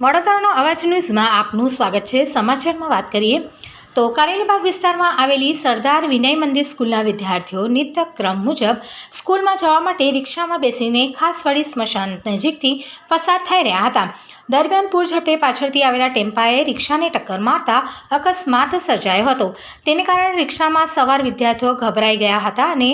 વડોદરાનો અવાજ ન્યૂઝમાં આપનું સ્વાગત છે. સમાચારમાં વાત કરીએ તો કારેલીબાગ વિસ્તારમાં આવેલી સરદાર વિનય મંદિર સ્કૂલના વિદ્યાર્થીઓ નિત્યક્રમ મુજબ સ્કૂલમાં જવા માટે રિક્ષામાં બેસીને ખાસવાડી સ્મશાન નજીકથી પસાર થઈ રહ્યા હતા. દરમિયાન પૂરઝડપે પાછળથી આવેલા ટેમ્પાએ રિક્ષાને ટક્કર મારતા અકસ્માત સર્જાયો હતો. તેને કારણે રિક્ષામાં સવાર વિદ્યાર્થીઓ ગભરાઈ ગયા હતા અને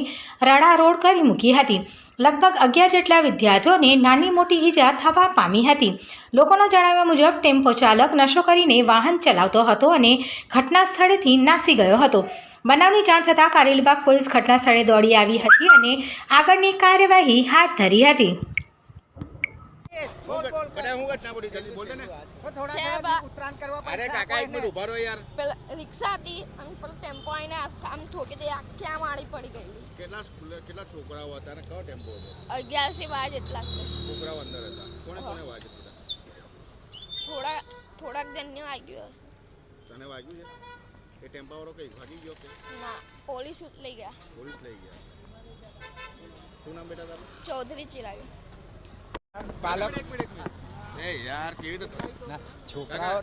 રડારોડ કરી મૂકી હતી. લગભગ અગિયાર જેટલા વિદ્યાર્થીઓને નાની મોટી ઈજા થવા પામી હતી. લોકોના જણાવ્યા મુજબ ટેમ્પો ચાલક નશો કરીને વાહન ચલાવતો હતો અને ઘટના સ્થળેથી નાસી ગયો હતો. બનાવની જાણ થતાં કારેલીબાગ પોલીસ ઘટના સ્થળે દોડી આવી હતી અને આગળની કાર્યવાહી હાથ ધરી હતી. રિક્ષા હતી અને પેલો ટેમ્પો આવીને આ- આમ ઠોકી દે આખી આમ આડી પડી ગઈ કેટલા સ્કૂલ કેટલા છોકરાઓ હતા અને કયો ટેમ્પો હતો? અગિયારથી બાર જેટલા છે. છોકરાઓ અંદર હતા. કોને કોને વાગ્યું થોડા થોડાક જણને વાગ્યું હશે. તને વાગ્યું છે? એ ટેમ્પા વાળો કઈ ભાગી ગયો કે? ના પોલીસ લઈ ગયા. પોલીસ લઈ ગયા. શું નામ બેટા તારું? ચૌધરી ચિરાવી બાળક એક મિનિટ એક મિનિટ. એ યાર કેવી રીતે છોકરાઓ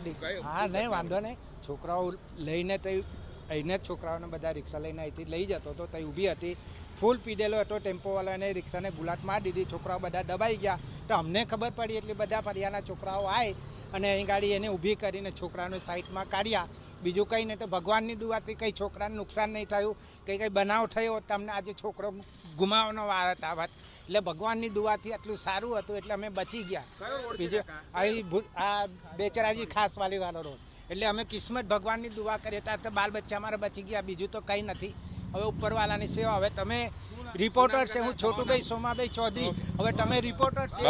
હા નહીં વાંધો નહીં. છોકરાઓ લઈને તઈ અહીંને જ છોકરાઓને બધા રિક્ષા લઈને અહીંથી લઈ જતો હતો તઈ ઊભી હતી. ફૂલ પીડેલો હતો ટેમ્પોવાળાને રિક્ષાને ગુલાટ મારી દીધી. છોકરાઓ બધા દબાઈ ગયા. તો અમને ખબર પડી એટલે બધા ફરિયાના છોકરાઓ આવી અને અહીં ગાડી એને ઊભી કરીને છોકરાને સાઈડમાં કાઢ્યા. બીજું કંઈ નહીં તો ભગવાનની દુઆથી કંઈ છોકરાને નુકસાન નહીં થયું. કંઈ કંઈ બનાવ થયો તમને આજે છોકરો ગુમાવવાનો વાર હતા વાત. એટલે ભગવાનની દુઆથી આટલું સારું હતું એટલે અમે બચી ગયા. બીજું અહીં આ બેચરાજી ખાસ વાલી વાળો રોડ. એટલે અમે કિસ્મત ભગવાનની દુઆ હતા તો બાલ બચ્ચા અમારા બચી ગયા. બીજું તો કંઈ નથી. હવે ઉપરવાલાની સેવા. હવે તમે રિપોર્ટર છે હું છોટુભાઈ સોમાભાઈ ચૌધરી. હવે તમે રિપોર્ટર છે.